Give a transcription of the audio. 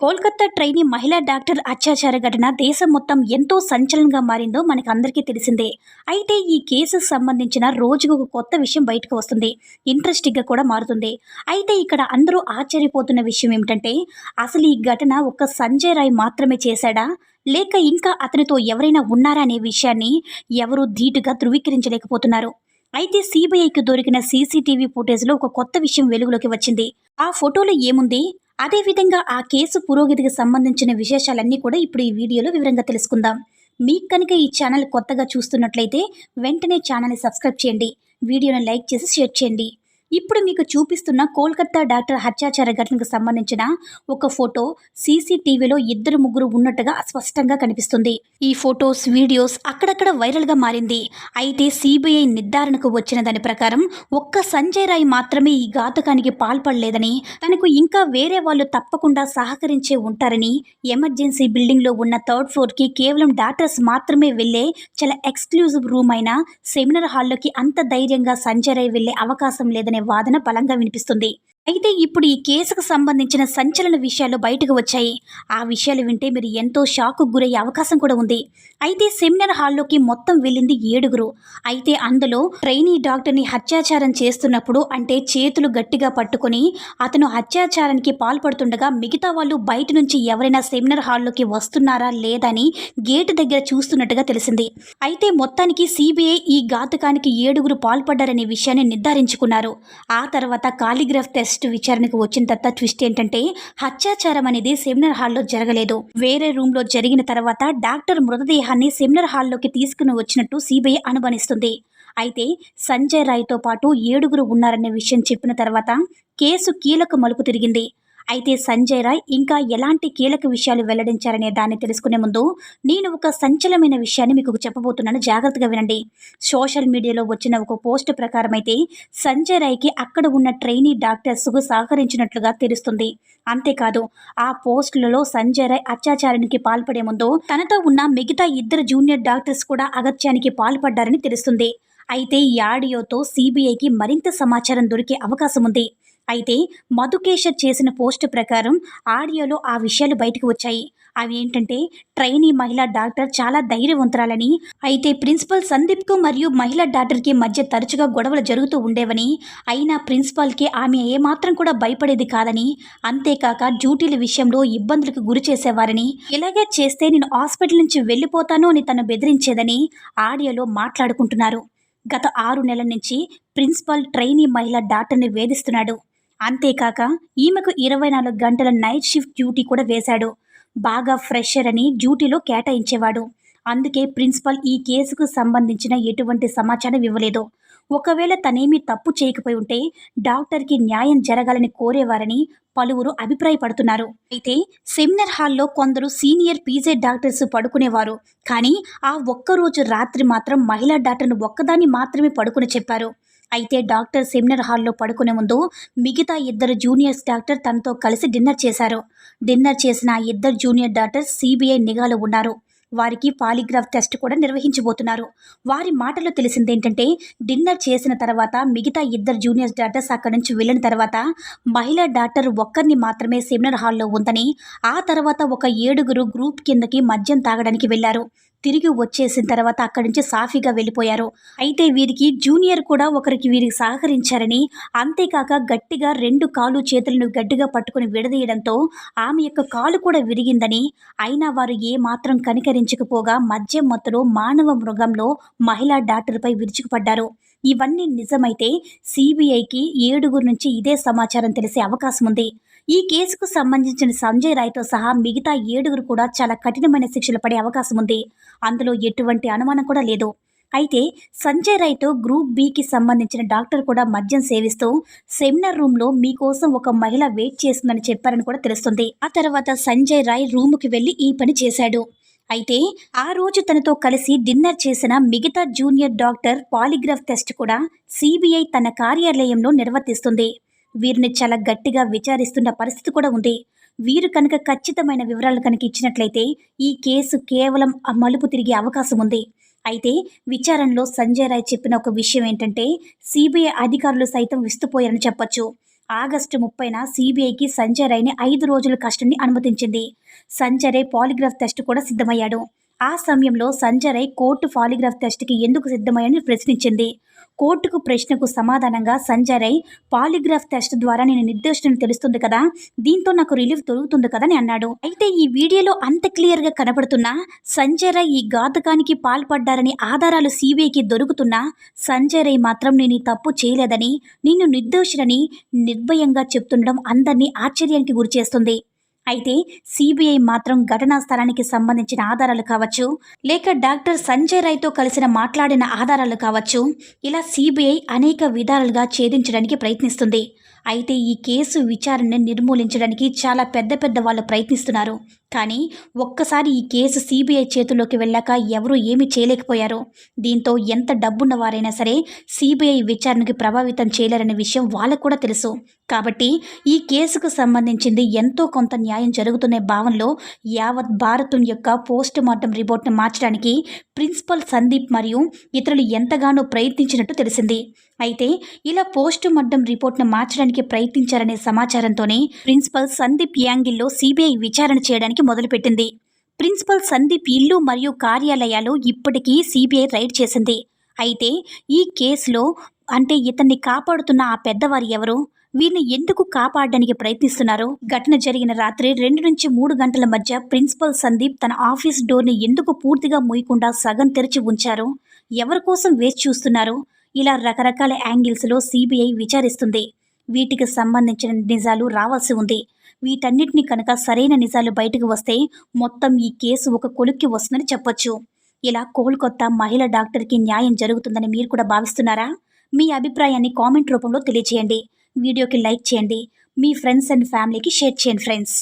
Kolkata trainee మహిళా doctor అత్యాచార ఘటన దేశం మొత్తం ఎంతో సంచలనంగా మారిందో మనకు అందరికీ తెలిసిందే. అయితే ఈ కేసుకు సంబంధించిన రోజుకు ఒక కొత్త విషయం బయటకు వస్తుంది. ఇంట్రెస్టింగ్గా కూడా మారుతుంది. అయితే ఇక్కడ అందరూ ఆశ్చర్యపోతున్న విషయం ఏమిటంటే అసలు ఈ ఘటన ఒక్క సంజయ్ రాయ్ మాత్రమే చేశాడా? లేక ఇంకా అతనితో ఎవరైనా ఉన్నారా అనే విషయాన్ని ఎవరూ ధీటుగా ధృవీకరించలేకపోతున్నారు. అయితే సిబిఐకి దొరికిన సీసీటీవీ ఫుటేజ్లో ఒక కొత్త విషయం వెలుగులోకి వచ్చింది. ఆ ఫోటోలో ఏముంది? అదేవిధంగా ఆ కేసు పురోగతికి సంబంధించిన విశేషాలన్నీ కూడా ఇప్పుడు ఈ వీడియోలో వివరంగా తెలుసుకుందాం. మీకు కనుక ఈ ఛానల్ కొత్తగా చూస్తున్నట్లయితే వెంటనే ఛానల్ని సబ్స్క్రైబ్ చేయండి. వీడియోను లైక్ చేసి షేర్ చేయండి. ఇప్పుడు మీకు చూపిస్తున్న కోల్కతా డాక్టర్ హత్యాచార ఘటనకు సంబంధించిన ఒక ఫోటో సీసీటీవీలో ఇద్దరు ముగ్గురు ఉన్నట్టుగా స్పష్టంగా కనిపిస్తుంది. ఈ ఫొటోస్ వీడియోస్ అక్కడక్కడ వైరల్గా మారింది. అయితే సిబిఐ నిర్ధారణకు వచ్చిన దాని ప్రకారం ఒక్క సంజయ్ రాయ్ మాత్రమే ఈ ఘాతకానికి పాల్పడలేదని తనకు ఇంకా వేరే వాళ్ళు తప్పకుండా సహకరించే ఉంటారని ఎమర్జెన్సీ బిల్డింగ్లో ఉన్న థర్డ్ ఫ్లోర్కి కేవలం డాక్టర్స్ మాత్రమే వెళ్ళే చాలా ఎక్స్క్లూజివ్ రూమ్ అయిన సెమినార్ హాల్లోకి అంత ధైర్యంగా సంజయ్ రాయ్ వెళ్ళే అవకాశం లేదని వాదన బలంగా వినిపిస్తుంది. అయితే ఇప్పుడు ఈ కేసుకు సంబంధించిన సంచలన విషయాలు బయటకు వచ్చాయి. ఆ విషయాలు వింటే మీరు ఎంతో షాక్ గురయ్యే అవకాశం కూడా ఉంది. అయితే సెమినార్ హాల్లోకి మొత్తం వెళ్ళింది ఏడుగురు. అయితే అందులో ట్రైనీ డాక్టర్ని హత్యాచారం చేస్తున్నప్పుడు అంటే చేతులు గట్టిగా పట్టుకొని అతను హత్యాచారానికి పాల్పడుతుండగా మిగతా వాళ్ళు బయట నుంచి ఎవరైనా సెమినార్ హాల్లోకి వస్తున్నారా లేదని గేటు దగ్గర చూస్తున్నట్టుగా తెలిసింది. అయితే మొత్తానికి సిబిఐ ఈ ఘాతకానికి ఏడుగురు పాల్పడ్డారనే విషయాన్ని నిర్ధారించుకున్నారు. ఆ తర్వాత కాలిగ్రాఫ్ టెస్ట్ విచారణకు వచ్చిన తర్వాత ట్విస్ట్ ఏంటంటే హత్యాచారం అనేది సెమినార్ హాల్లో జరగలేదు. వేరే రూమ్లో జరిగిన తర్వాత డాక్టర్ మృతదేహాన్ని సెమినార్ హాల్లోకి తీసుకుని వచ్చినట్టు సిబిఐ అనుమానిస్తుంది. అయితే సంజయ్ రాయ్తో పాటు ఏడుగురు ఉన్నారనే విషయం చెప్పిన తర్వాత కేసు కీలక మలుపు తిరిగింది. అయితే సంజయ్ రాయ్ ఇంకా ఎలాంటి కీలక విషయాలు వెల్లడించారనే దాన్ని తెలుసుకునే ముందు నేను ఒక సంచలమైన విషయాన్ని మీకు చెప్పబోతున్నాను. జాగ్రత్తగా వినండి. సోషల్ మీడియాలో వచ్చిన ఒక పోస్ట్ ప్రకారం అయితే సంజయ్ రాయ్కి అక్కడ ఉన్న ట్రైనీ డాక్టర్స్కు సహకరించినట్లుగా తెలుస్తుంది. అంతేకాదు ఆ పోస్టులలో సంజయ్ రాయ్ అత్యాచారానికి పాల్పడే ముందు తనతో ఉన్న మిగతా ఇద్దరు జూనియర్ డాక్టర్స్ కూడా అగత్యానికి పాల్పడ్డారని తెలుస్తుంది. అయితే ఈ ఆడియోతో సిబిఐకి మరింత సమాచారం దొరికే అవకాశం ఉంది అయితే మధుకేశర్ చేసిన పోస్ట్ ప్రకారం ఆడియోలో ఆ విషయాలు బయటకు వచ్చాయి. అవి ఏంటంటే ట్రైనీ మహిళా డాక్టర్ చాలా ధైర్యవంతురాలని అయితే ప్రిన్సిపల్ సందీప్కు మరియు మహిళా డాక్టర్కి మధ్య తరచుగా గొడవలు జరుగుతూ ఉండేవని అయినా ప్రిన్సిపాల్కి ఆమె ఏమాత్రం కూడా భయపడేది కాదని అంతేకాక డ్యూటీల విషయంలో ఇబ్బందులకు గురి చేసేవారని ఇలాగే చేస్తే నేను హాస్పిటల్ నుంచి వెళ్ళిపోతాను అని తను బెదిరించేదని ఆడియోలో మాట్లాడుకుంటున్నారు. గత ఆరు నెలల నుంచి ప్రిన్సిపల్ ట్రైనీ మహిళా డాక్టర్ని వేధిస్తున్నాడు. అంతేకాక ఈమెకు ఇరవై నాలుగు గంటల నైట్ షిఫ్ట్ డ్యూటీ కూడా వేశాడు. బాగా ఫ్రెషర్ అని డ్యూటీలో కేటాయించేవాడు. అందుకే ప్రిన్సిపల్ ఈ కేసుకు సంబంధించిన ఎటువంటి సమాచారం ఇవ్వలేదు. ఒకవేళ తనేమీ తప్పు చేయకపోయి ఉంటే డాక్టర్కి న్యాయం జరగాలని కోరేవారని పలువురు అభిప్రాయపడుతున్నారు. అయితే సెమినార్ హాల్లో కొందరు సీనియర్ పీజే డాక్టర్స్ పడుకునేవారు. కానీ ఆ ఒక్కరోజు రాత్రి మాత్రం మహిళా డాక్టర్ను ఒక్కదాన్ని మాత్రమే పడుకుని చెప్పారు. అయితే డాక్టర్ సెమినార్ హాల్లో పడుకునే ముందు మిగతా ఇద్దరు జూనియర్స్ డాక్టర్ తనతో కలిసి డిన్నర్ చేశారు. డిన్నర్ చేసిన ఇద్దరు జూనియర్ డాక్టర్స్ సిబిఐ నిఘాలో ఉన్నారు. వారికి పాలిగ్రాఫ్ టెస్ట్ కూడా నిర్వహించబోతున్నారు. వారి మాటలో తెలిసింది ఏంటంటే డిన్నర్ చేసిన తర్వాత మిగతా ఇద్దరు జూనియర్ డాక్టర్స్ అక్కడి నుంచి వెళ్ళిన తర్వాత మహిళా డాక్టర్ ఒక్కరిని మాత్రమే సెమినార్ హాల్లో ఉందని ఆ తర్వాత ఒక ఏడుగురు గ్రూప్ కిందకి మద్యం తాగడానికి వెళ్ళారు తిరిగి వచ్చేసిన తర్వాత అక్కడి నుంచి సాఫీగా వెళ్ళిపోయారు. అయితే వీరికి జూనియర్ కూడా ఒకరికి వీరికి సహకరించారని అంతేకాక గట్టిగా రెండు కాలు చేతులను గట్టిగా పట్టుకుని విడదీయడంతో ఆమె యొక్క కాలు కూడా విరిగిందని అయినా వారు ఏమాత్రం కనికరించకపోగా మద్యం మత్తులో మానవ మృగంలో మహిళా డాక్టర్పై విరుచుకుపడ్డారు. ఇవన్నీ నిజమైతే సిబిఐకి ఏడుగురు నుంచి ఇదే సమాచారం తెలిసే అవకాశం ఉంది ఈ కేసుకు సంబంధించిన సంజయ్ రాయ్తో సహా మిగతా ఏడుగురు కూడా చాలా కఠినమైన శిక్షలు పడే అవకాశం ఉంది. అందులో ఎటువంటి అనుమానం కూడా లేదు. అయితే సంజయ్ రాయ్తో గ్రూప్ బికి సంబంధించిన డాక్టర్ కూడా మద్యం సేవిస్తూ సెమినార్ రూమ్లో మీకోసం ఒక మహిళ వెయిట్ చేస్తుందని చెప్పారని కూడా తెలుస్తుంది. ఆ తర్వాత సంజయ్ రాయ్ రూముకి వెళ్ళి ఈ పని చేశాడు. అయితే ఆ రోజు తనతో కలిసి డిన్నర్ చేసిన మిగతా జూనియర్ డాక్టర్ పాలిగ్రాఫ్ టెస్ట్ కూడా సిబిఐ తన కార్యాలయంలో నిర్వర్తిస్తుంది. వీరిని చాలా గట్టిగా విచారిస్తున్న పరిస్థితి కూడా ఉంది. వీరు కనుక ఖచ్చితమైన వివరాలు కనుక ఇచ్చినట్లయితే ఈ కేసు కేవలం మలుపు తిరిగే అవకాశం ఉంది. అయితే విచారణలో సంజయ్ రాయ్ చెప్పిన ఒక విషయం ఏంటంటే సిబిఐ అధికారులు సైతం విస్తుపోయారని చెప్పొచ్చు. ఆగస్టు ముప్పైన సిబిఐకి సంజయ్ రాయ్ని ఐదు రోజుల కస్టడీని అనుమతించింది. సంజయ్ రాయ్ పాలిగ్రాఫ్ టెస్ట్ కూడా సిద్ధమయ్యాడు. ఆ సమయంలో సంజయ్ రాయ్ కోర్టు పాలిగ్రాఫ్ టెస్ట్కి ఎందుకు సిద్ధమయ్యని ప్రశ్నించింది. కోర్టుకు ప్రశ్నకు సమాధానంగా సంజయ్ రై పాలిగ్రాఫ్ టెస్ట్ ద్వారా నేను నిర్దోషిని తెలుస్తుంది కదా దీంతో నాకు రిలీఫ్ దొరుకుతుంది కదా అని అన్నాడు. అయితే ఈ వీడియోలో అంత క్లియర్గా కనబడుతున్నా సంజయ్ రై ఈ ఘాతకానికి పాల్పడ్డారని ఆధారాలు సిబిఐకి దొరుకుతున్నా సంజయ్ రై మాత్రం నేను తప్పు చేయలేదని నేను నిర్దోషినని నిర్భయంగా చెప్తుండడం అందరినీ ఆశ్చర్యానికి గురిచేస్తుంది. అయితే సిబిఐ మాత్రం ఘటనా స్థలానికి సంబంధించిన ఆధారాలు కావచ్చు లేక డాక్టర్ సంజయ్ రైతో కలిసిన మాట్లాడిన ఆధారాలు కావచ్చు ఇలా సిబిఐ అనేక విధాలుగా ఛేదించడానికి ప్రయత్నిస్తుంది. అయితే ఈ కేసు విచారణని నిర్మూలించడానికి చాలా పెద్ద పెద్ద వాళ్ళు ప్రయత్నిస్తున్నారు. కానీ ఒక్కసారి ఈ కేసు సిబిఐ చేతుల్లోకి వెళ్ళాక ఎవరూ ఏమీ చేయలేకపోయారు. దీంతో ఎంత డబ్బున్న వారైనా సరే సిబిఐ విచారణకి ప్రభావితం చేయలేరనే విషయం వాళ్ళకు కూడా తెలుసు. కాబట్టి ఈ కేసుకు సంబంధించింది ఎంతో కొంత న్యాయం జరుగుతున్న భావనలో యావత్ భారతం యొక్క పోస్ట్ మార్టం రిపోర్ట్ను మార్చడానికి ప్రిన్సిపల్ సందీప్ మరియు ఇతరులు ఎంతగానో ప్రయత్నించినట్టు తెలిసింది. అయితే ఇలా పోస్టు మార్టం రిపోర్ట్ను మార్చడానికి ప్రయత్నించారనే సమాచారంతోనే ప్రిన్సిపల్ సందీప్ యాంగిల్లో సిబిఐ విచారణ చేయడానికి మొదలుపెట్టింది. ప్రిన్సిపల్ సందీప్ ఇల్లు మరియు కార్యాలయాలు ఇప్పటికీ సిబిఐ రైడ్ చేసింది. అయితే ఈ కేసులో అంటే ఇతన్ని కాపాడుతున్న ఆ పెద్దవారు ఎవరు? వీరిని ఎందుకు కాపాడడానికి ప్రయత్నిస్తున్నారు? ఘటన జరిగిన రాత్రి రెండు నుంచి మూడు గంటల మధ్య ప్రిన్సిపల్ సందీప్ తన ఆఫీస్ డోర్ని ఎందుకు పూర్తిగా మూయకుండా సగం తెరిచి ఉంచారు? ఎవరి కోసం వేచి చూస్తున్నారు? ఇలా రకరకాల యాంగిల్స్లో సిబిఐ విచారిస్తుంది. వీటికి సంబంధించిన నిజాలు రావాల్సి ఉంది. వీటన్నిటిని కనుక సరైన నిజాలు బయటకు వస్తే మొత్తం ఈ కేసు ఒక కొలుక్కి వస్తుందని చెప్పొచ్చు. ఇలా కోల్కత్తా మహిళ డాక్టర్కి న్యాయం జరుగుతుందని మీరు కూడా భావిస్తున్నారా? మీ అభిప్రాయాన్ని కామెంట్ రూపంలో తెలియజేయండి వీడియోకి లైక్ చేయండి. మీ ఫ్రెండ్స్ అండ్ ఫ్యామిలీకి షేర్ చేయండి ఫ్రెండ్స్.